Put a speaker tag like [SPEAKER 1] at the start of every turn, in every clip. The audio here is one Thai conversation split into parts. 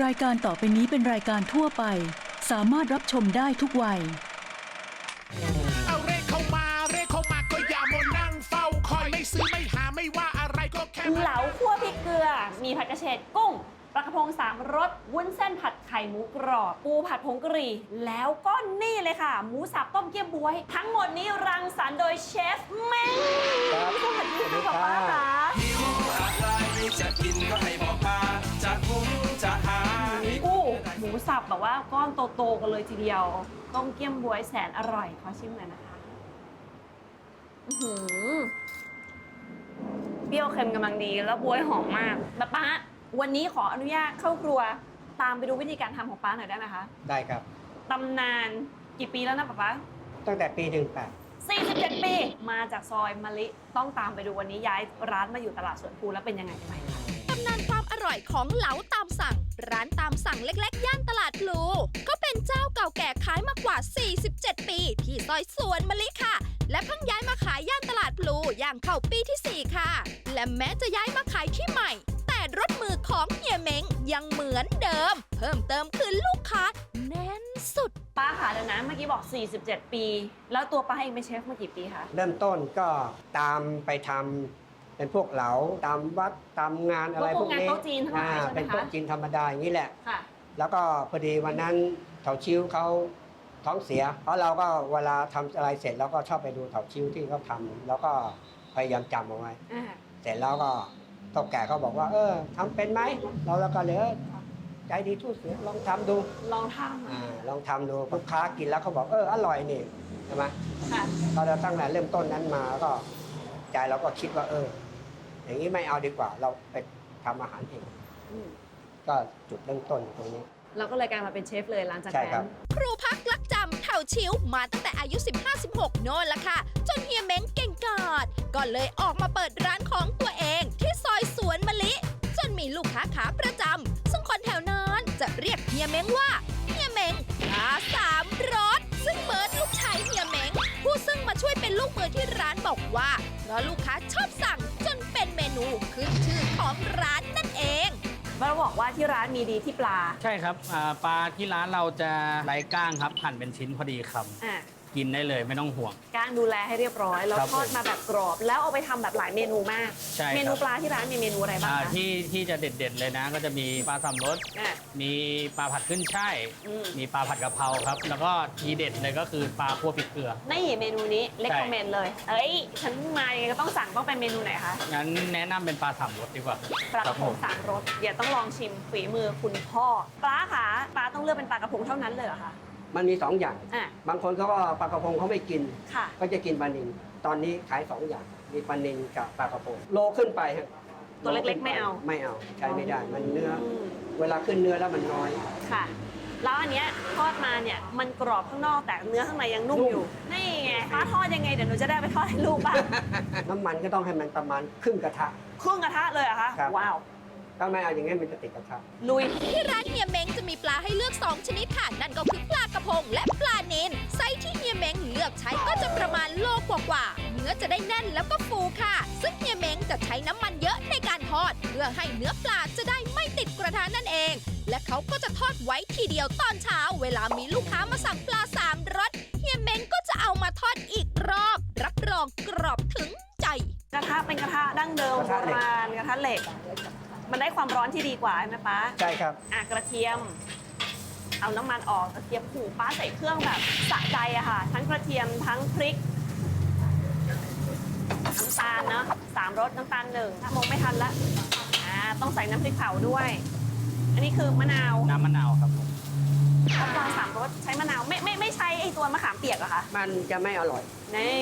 [SPEAKER 1] รายการต่อไปนี้เป็นรายการทั่วไป สามารถรับชมได้ทุกวัย
[SPEAKER 2] เอาเรขเข้ามาเรขเข้ามาก็อย่ามัวนั่งเฝ้าคอยไม่ซื้อไม่หาไม่ว่าอะไรก็แค่มา
[SPEAKER 3] เหลาคั่วพริกเกลือ มีผัดกระเฉดกุ้งปลากระพงสามรสวุ้นเส้นผัดไข่หมูกรอบ ปูผัดผงกะหรี่ แล้วก็นี่เลยค่ะ หมูสับต้มเกี๊ยวบวย ทั้งหมดนี้รังสรรค์โดยเชฟเม้งสวัสดีค่ะป๊าป๊าค่ะ
[SPEAKER 4] หิวอะไรจะกินก็ให้
[SPEAKER 3] สับแบบว่าก้อนโตๆกันเลยทีเดียว ต้มเกี๊ยวบวยแสนอร่อยขอชิมหน่อยนะคะอื้อหือเปรี้ยวเค็มกำลังดีแล้วบวยหอมมากป๊าป๊าวันนี้ขออนุญาตเข้าครัว ตามไปดูวิธีการทำของป๊าหน่อยได้ไหมคะ
[SPEAKER 5] ได้ครับ
[SPEAKER 3] ตำนานกี่ปีแล้วนะป๊าป๊า
[SPEAKER 5] ตั้งแต่ปีหนึ่งแปด
[SPEAKER 3] 47 ปี มาจากซอยมะลิ ต้องตามไปดูวันนี้ย้ายร้านมาอยู่ตลาดสวนภูแล้วเป็นยังไงไปค่ะ
[SPEAKER 6] ตำนานความอร่อยของเหลาตามสั่ง ร้านตามสั่งเล็กๆ ย่านตลาดพลูก็เป็นเจ้าเก่าแก่ขายมากว่า 47 ปี ที่ซอยสวนมะลิค่ะ และเพิ่งย้ายมาขายย่านตลาดพลูอย่างเข้าปีที่ 4 ค่ะ และแม้จะย้ายมาขายที่ใหม่ แต่รถมือของเฮียเม้งยังเหมือนเดิม เพิ่มเติมคือลูกค้าแน่นสุด
[SPEAKER 3] ป้าค่ะเดี๋ยวนะเมื่อกี้บอก 47 ปี แล้วตัวป้าเองเป็นเชฟมากี่ปีคะ
[SPEAKER 5] เริ่มต้นก็ตามไปทำ เป็นพวกเหลาตามวัดตามงานอะไร
[SPEAKER 3] พ
[SPEAKER 5] พ
[SPEAKER 3] ว
[SPEAKER 5] ว
[SPEAKER 3] ก
[SPEAKER 5] ก
[SPEAKER 3] งาน
[SPEAKER 5] นี้
[SPEAKER 3] โต๊ะจีนทั้งหลาย
[SPEAKER 5] อ่า
[SPEAKER 3] ใช่ไหมคะ
[SPEAKER 5] เป็นโต๊ะจีนธรรมดาอย่างนี้แหละ
[SPEAKER 3] ค่ะ
[SPEAKER 5] แล้วก็พอดีวันนั้นเถาชิ้วเขาท้องเสีย เพราะเราก็เวลาทำอะไรเสร็จเราก็ชอบไปดูเถาชิ้วที่เขาทำแล้วก็พยายามจำเอาไว้
[SPEAKER 3] อ่า
[SPEAKER 5] เสร็จแล้วก็เฒ่าแก่เขาบอกว่า เออทำเป็นไหมเราแล้วก็เลยเออใจดีทู่เสือลองทำดู
[SPEAKER 3] ลองทำ
[SPEAKER 5] อ่าลองทำดูลูกค้ากินแล้วเขาบอกเอออร่อยนี่ใช่ไหม
[SPEAKER 3] ค่ะ
[SPEAKER 5] พอเราตั้งแต่เริ่มต้นนั้นมาก็ ใจเราก็คิดว่า เออ อย่างนี้ไม่เอาดีกว่า เราไปทำอาหารเอง
[SPEAKER 3] อืม
[SPEAKER 5] ก็จุดเริ่มต้นอยู่ตรงนี้
[SPEAKER 3] เราก็เลยกลายมาเป็นเชฟเลยหลังจาก
[SPEAKER 5] ใช่
[SPEAKER 3] นั้
[SPEAKER 5] ครับ
[SPEAKER 3] น
[SPEAKER 6] ครูพักลักจำเถ่าชิวมาตั้งแต่อายุ 15-16 โน่นละค่ะ จนเฮียเม้งเก่งกาจก็เลยออกมาเปิดร้านของตัวเองที่ซอยสวนมะลิ จนมีลูกค้าขาประจำซึ่งคนแถวนั้นจะเรียกเฮียเม้งว่าเฮียเม้งขาสามรสซึ่งเบิร์ดลูกชายเฮียเม้งผู้ซึ่งมาช่วยเป็นลูกมือที่ร้านบอกว่าเพ ราะลูกค้าชอบสั่งจนเป็นเมนูขึ้นชื่อของร้านนั่นเอง
[SPEAKER 3] เราบอกว่าที่ร้านมีดีที่ปลา
[SPEAKER 7] ใช่ครับอ่าปลาที่ร้านเราจะไร้ก้างครับหั่นเป็นชิ้นพอดีค
[SPEAKER 3] อะำ
[SPEAKER 7] กินได้เลยไม่ต้องห่วง
[SPEAKER 3] ก้างดูแลให้เรียบร้อย แล้ว
[SPEAKER 7] ครับ
[SPEAKER 3] ทอดมาแบบกรอบ แล้วเอาไปทำแบบหลายเมนูมาก
[SPEAKER 7] ใช่ครับ
[SPEAKER 3] เมนูปลาที่ร้านมีเมนูอะไรบ้าง
[SPEAKER 7] อ่า
[SPEAKER 3] คะ
[SPEAKER 7] ที่ที่จะเด็ดๆเลยนะ ก็จะมีปลาสามรส
[SPEAKER 3] อะ
[SPEAKER 7] มีปลาผัดขึ้นช่าย
[SPEAKER 3] อืม
[SPEAKER 7] มีปลาผัดกะเพราครับ แล้วก็ทีเด็ดเลยก็คือปลาคั่วพริกเกลือ
[SPEAKER 3] นี่เมนูนี้เล็ก
[SPEAKER 7] ใช่
[SPEAKER 3] คอมเมนต์เลย เอ้ย ฉันมายังไงก็ต้องสั่งต้องเป็นเมนูไหนคะ
[SPEAKER 7] งั้นแนะนำเป็นปลาสามรสดีกว่า
[SPEAKER 3] ปลากระพ
[SPEAKER 7] ค
[SPEAKER 3] ง
[SPEAKER 7] บ
[SPEAKER 3] สามรสเดี๋ยวต้องลองชิมฝีมือคุณพ่อปลาค่ะปลาต้องเลือกเป็นปลากระพงเท่านั้นเลยเหรอคะ
[SPEAKER 5] มันมีสองอย่าง
[SPEAKER 3] อะ
[SPEAKER 5] บางคนเขาก็ปลากระพงเขาไม่กิน
[SPEAKER 3] ค่ะ
[SPEAKER 5] ก็จะกินปลานิลตอนนี้ขายสองอย่าง มีปลานิลกับปลากระพงโลขึ้นไปฮะ
[SPEAKER 3] ตัวเล็กๆไม่เอา
[SPEAKER 5] ไม่เอาใช้ไม่ได้ มันเนื้อ
[SPEAKER 3] ม
[SPEAKER 5] เวลาขึ้นเนื้อแล้วมันน้อย
[SPEAKER 3] ค่ะ แล้วอันเนี้ยทอดมาเนี่ยมันกรอบข้างนอกแต่เนื้อข้างในยังนุ่ม
[SPEAKER 5] นุ่ม
[SPEAKER 3] อยู่ นี่ไงป้าทอดยังไงเดี๋ยวหนูจะได้ไปทอดให้ลูกบ้าง
[SPEAKER 5] น้ำมันก็ต้องให้มันประมาณครึ่งกระทะ
[SPEAKER 3] ครึ่งกระทะเลยเหรอะคะ
[SPEAKER 5] ครับ
[SPEAKER 3] ว้าว
[SPEAKER 5] ถ้าไม่เอาอย่างนี้นมันจะติดกระทะ
[SPEAKER 3] ลุย
[SPEAKER 6] ที่ร้านเฮียเม้งจะมีปลาให้เลือก 2 ชนิดค่ะ นั่นก็คือปลากระพงและปลาเนนไซส์ที่เฮียเม้งเลือกใช้ก็จะประมาณโลกว่าๆเนื้อจะได้แน่นแล้วก็ฟูค่ะ ซึ่งเฮียเม้งจะใช้น้ำมันเยอะในการทอด เพื่อให้เนื้อปลาจะได้ไม่ติดกระทะนั่นเอง และเขาก็จะทอดไว้ทีเดียวตอนเช้า เวลามีลูกค้ามาสั่งปลาสามรสเฮียเม้งก็จะเอามาทอดอีกรอบ รับรองกรอบถึงใจ
[SPEAKER 3] กระทะเป็นกระทะดั้งเดิม
[SPEAKER 5] กระ
[SPEAKER 3] โบ
[SPEAKER 5] ทะเหล็ก
[SPEAKER 3] ราณกระทะเหล็ก มันได้ความร้อนที่ดีกว่าใช่ไหมป้า
[SPEAKER 5] ใช่ครับ
[SPEAKER 3] อะกระเทียม เอาน้ำมันออกกระเทียมผูป้าใส่เครื่องแบบสะใจอะค่ะ ทั้งกระเทียมทั้งพริกน้ำตาลเนาะสามรสน้ำตาลหนึ่งถ้ามองไม่ทันละอ่าต้องใส่น้ำพริกเผาด้วย อันนี้คือมะนาว
[SPEAKER 7] น้ำมะนาวครับผม
[SPEAKER 3] น้ำตาลสามรสใช้มะนาวไม่ไม่ไม่ใช้ไอตัวมะขามเปียกเหรอะคะ
[SPEAKER 5] มันจะไม่อร่อย
[SPEAKER 3] นี่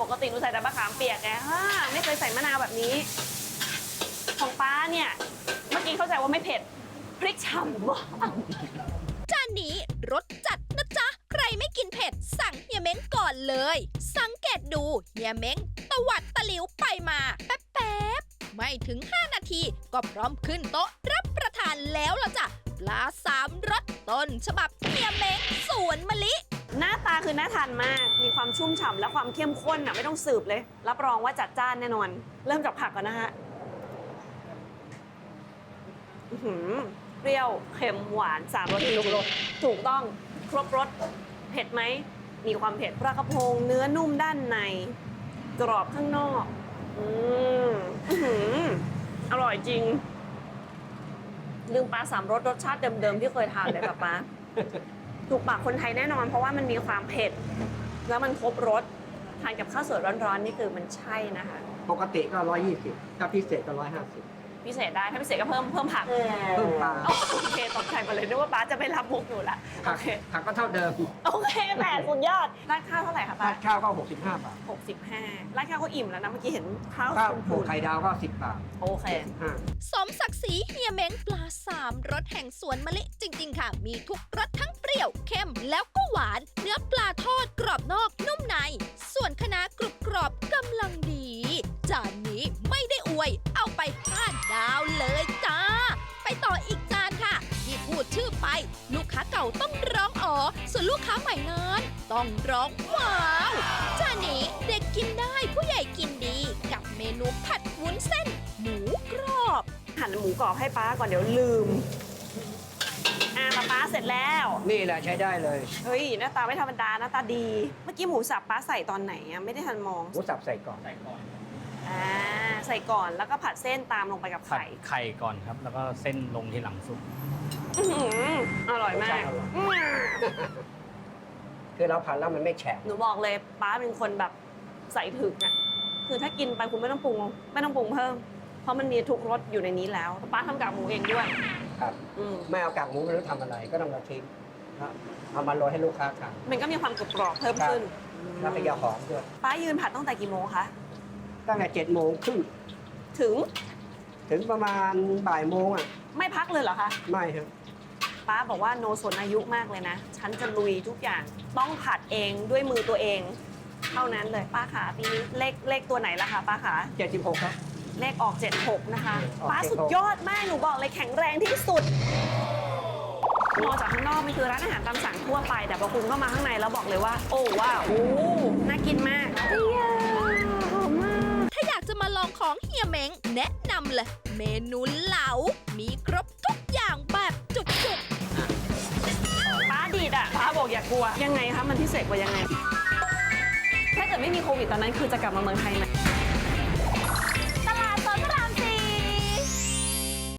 [SPEAKER 3] ปกติหนูใส่แต่มะขามเปียกไงฮ่าไม่เคยใส่มะนาวแบบนี้ ของป้าเนี่ย เมื่อกี้เข้าใจว่าไม่เผ็ด พริกฉ่ำมาก
[SPEAKER 6] จานนี้รสจัดนะจ๊ะ ใครไม่กินเผ็ด สั่งเฮียเม้งก่อนเลย สังเกตดูเฮียเม้งตวัดตะหลิวไปมา แป๊บๆ ไม่ถึง 5 นาทีก็พร้อมขึ้นโต๊ะรับประทานแล้วละจ้ะปลาสามรสต้นฉบับเฮียเม้งสวนมะลิ
[SPEAKER 3] หน้าตาคือน่าทานมาก มีความชุ่มฉ่ำและความเข้มข้นอะไม่ต้องสืบเลย รับรองว่าจัดจ้านแน่นอน เริ่มจากผักก่อนนะฮะ อื้อหือเปรี้ยวเค็มหวานสามรสครบรสถูกต้องครบรสเผ็ดไหมมีความเผ็ดปลากระพง เนื้อนุ่มด้านใน กรอบข้างนอก อืมอื้อหืออร่อยจริง ลืมปลาสามรสรสชาติเดิมๆที่เคยทานเลยแบบป้าถูกปากคนไทยแน่นอน เพราะว่ามันมีความเผ็ด แล้วมันครบรสทานกับข้าวสวยร้อนๆนี่คือมันใช่นะคะ
[SPEAKER 5] ปกติก็120ถ้าพิเศษก็150
[SPEAKER 3] พิเศษได้ ถ้าพิเศษก็เพิ่มเพิ่มผัก
[SPEAKER 5] เพิ่มปลา
[SPEAKER 3] โอเคตกใจหมาเลยนึกว่าป้าจะไปรับมุกหนูละโอ
[SPEAKER 5] ผัก
[SPEAKER 3] เค
[SPEAKER 5] ผักก็เท่าเดิม
[SPEAKER 3] โอเคแหมสุดยอดร้านข้าวเท่าไหร่คะป้า
[SPEAKER 5] ราดข้าวก็ 65 บาท
[SPEAKER 3] 65ร้านข้าวก็อิ่มแล้วนะเมื่อกี้เห็นข้าว
[SPEAKER 5] ข้าว
[SPEAKER 3] ชม
[SPEAKER 5] ผู
[SPEAKER 3] พู
[SPEAKER 5] กไข่ดาวก็ 10 บาท
[SPEAKER 3] โอเค
[SPEAKER 5] 5
[SPEAKER 6] สมศักดิ์ศรีเฮียเม้งปลาสามรสแห่งสวนมะลิจริง ๆ ค่ะ มีทุกรสทั้งเปรี้ยวเค็มแล้วก็หวาน เนื้อปลาทอดกรอบนอกนุ่มใน ส่วนคะน้ากรุบกรอบกำลังดี ค้าเก่าต้องร้องอ๋อ ส่วนลูกค้าใหม่นั้นต้องร้องว้าวจานนี้เด็กกินได้ผู้ใหญ่กินดี กับเมนูผัดวุ้นเส้น หมูกรอบ
[SPEAKER 3] หั่นหมูกรอบให้ป้าก่อนเดี๋ยวลืม อ่าป้าป้าเสร็จแล้ว
[SPEAKER 5] นี่แหละใช้ได้เลย
[SPEAKER 3] เฮ้ยหน้าตาไม่ธรรมดาหน้าตาดี เมื่อกี้หมูสับป้าใส่ตอนไหนอะไม่ได้ทันมอง
[SPEAKER 5] หมูสับใส่ก่อน
[SPEAKER 7] ใส่ก่อน
[SPEAKER 3] อ่าใส่ก่อนแล้วก็ผัดเส้นตามลงไปกับ
[SPEAKER 7] ผัด
[SPEAKER 3] ไข่
[SPEAKER 7] ไข่ก่อนครับ แล้วก็เส้นลงทีหลังสุก
[SPEAKER 3] อื้อหือ อร่อยมาก
[SPEAKER 5] รสชาติอร่อย
[SPEAKER 3] อืม
[SPEAKER 5] คือเราผัดแล้วมันไม่แฉะ
[SPEAKER 3] หนูบอกเลยป้าเป็นคนแบบใส่ถึงอะคือถ้ากินไปคุณไม่ต้องปรุง ไม่ต้องปรุงเพิ่ม เพราะมันมีทุกรสอยู่ในนี้แล้วป้าทำกากหมูเองด้วย
[SPEAKER 5] ครับ
[SPEAKER 3] อืม
[SPEAKER 5] ไม่เอากากหมูไม่รู้ทำอะไรก็ต้องมาทิ้งแล้วเอามาโรยให้ลูกค้าทาน
[SPEAKER 3] มันก็มีความกรุบกรอบเพิ่มขึ้น
[SPEAKER 5] แล้วก็ยาหอมด้วย
[SPEAKER 3] ป้ายืนผัดตั้งแต่กี่โมงคะ
[SPEAKER 5] ตั้งแต่เจ็ดโมงครึ่ง
[SPEAKER 3] ถึง
[SPEAKER 5] ถึงประมาณบ่ายโมงอะ
[SPEAKER 3] ไม่พักเลยเหรอคะ
[SPEAKER 5] ไม่ครับ
[SPEAKER 3] ป้าบอกว่าโนสนอายุมากเลยนะ ฉันจะลุยทุกอย่างต้องผัดเองด้วยมือตัวเอง เท่านั้นเลยป้าขาปีนี้เลขเลขตัวไหนล่ะคะป้าขา
[SPEAKER 5] เจ็ดสิบหกครับ
[SPEAKER 3] เลขออก 76 นะคะ
[SPEAKER 5] ออก
[SPEAKER 3] ป้าสุด
[SPEAKER 5] 76
[SPEAKER 3] ยอดมาก หนูบอกเลยแข็งแรงที่สุด มองจากข้างนอกมันคือร้านอาหารตามสั่งทั่วไปแต่พอคุณเข้ามาข้างในแล้วบอกเลยว่า โอ้ว้าวโอ้น่ากินมากเอี๊ยหอมมาก
[SPEAKER 6] ถ้าอยากจะมาลองของเฮียเม้งแนะนำเลย เมนูเหลา มีครบทุกอย่าง
[SPEAKER 3] บอกอย่ากลัวยังไงคะมันพิเศษกว่ายังไง ถ้าเกิดไม่มีโควิดตอนนั้นคือจะกลับมาเมืองไทยไหม